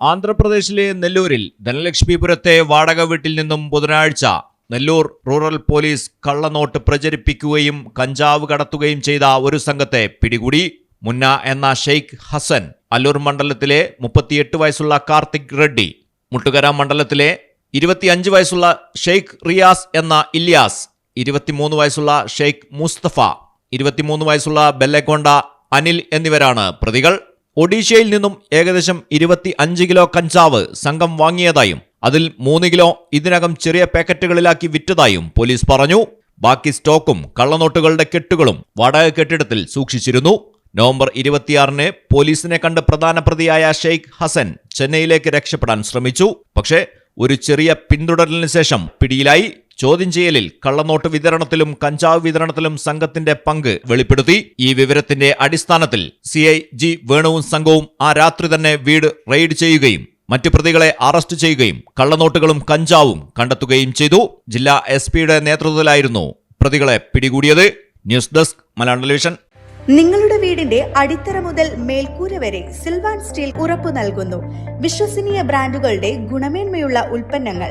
ആന്ധ്രാപ്രദേശിലെ നെല്ലൂരിൽ ധനലക്ഷ്മിപുരത്തെ വാടക വീട്ടിൽ നിന്നും ബുധനാഴ്ച നെല്ലൂർ റൂറൽ പോലീസ് കള്ളനോട്ട് പ്രചരിപ്പിക്കുകയും കഞ്ചാവ് കടത്തുകയും ചെയ്ത ഒരു സംഘത്തെ പിടികൂടി. മുന്ന എന്ന ഷെയ്ഖ് ഹസൻ അല്ലൂർ മണ്ഡലത്തിലെ മുപ്പത്തിയെട്ട് വയസ്സുള്ള കാർത്തിക് റെഡ്ഡി മുട്ടുകര മണ്ഡലത്തിലെ ഇരുപത്തിയഞ്ച് വയസ്സുള്ള ഷെയ്ഖ് റിയാസ് എന്ന ഇല്യാസ് ഇരുപത്തിമൂന്ന് വയസ്സുള്ള ഷെയ്ഖ് മുസ്തഫ ഇരുപത്തിമൂന്ന് വയസ്സുള്ള ബെല്ലക്കൊണ്ട അനിൽ എന്നിവരാണ് പ്രതികൾ. ഒഡീഷയിൽ നിന്നും ഏകദേശം ഇരുപത്തി അഞ്ച് കിലോ കഞ്ചാവ് സംഘം വാങ്ങിയതായും അതിൽ മൂന്ന് കിലോ ഇതിനകം ചെറിയ പാക്കറ്റുകളിലാക്കി വിറ്റതായും പോലീസ് പറഞ്ഞു. ബാക്കി സ്റ്റോക്കും കള്ളനോട്ടുകളുടെ കെട്ടുകളും വാടക കെട്ടിടത്തിൽ സൂക്ഷിച്ചിരുന്നു. നവംബർ ഇരുപത്തിയാറിന് പോലീസിനെ കണ്ട് പ്രധാന പ്രതിയായ ഷെയ്ഖ് ഹസൻ ചെന്നൈയിലേക്ക് രക്ഷപ്പെടാൻ ശ്രമിച്ചു. പക്ഷേ ഒരു ചെറിയ പിന്തുടരലിന് ശേഷം പിടിയിലായി. ചോദ്യം ചെയ്യലിൽ കള്ളനോട്ട് വിതരണത്തിലും കഞ്ചാവ് വിതരണത്തിലും സംഘത്തിന്റെ പങ്ക് വെളിപ്പെടുത്തി. ഈ വിവരത്തിന്റെ അടിസ്ഥാനത്തിൽ സി ഐ ജി വേണുവും സംഘവും ആ രാത്രി തന്നെ വീട് റെയ്ഡ് ചെയ്യുകയും മറ്റു പ്രതികളെ അറസ്റ്റ് ചെയ്യുകയും കള്ളനോട്ടുകളും കഞ്ചാവും കണ്ടെത്തുകയും ചെയ്തു. ജില്ലാ എസ് പിയുടെ നേതൃത്വത്തിലായിരുന്നു പ്രതികളെ പിടികൂടിയത്. News desk Malayalam television. നിങ്ങളുടെ വീടിന്റെ അടിത്തറ മുതൽ മേൽക്കൂര വരെ സിൽവാൻ സ്റ്റീൽ ഉറപ്പു നൽകുന്നു. വിശ്വസനീയ ബ്രാൻഡുകളുടെ ഗുണമേന്മയുള്ള ഉൽപ്പന്നങ്ങൾ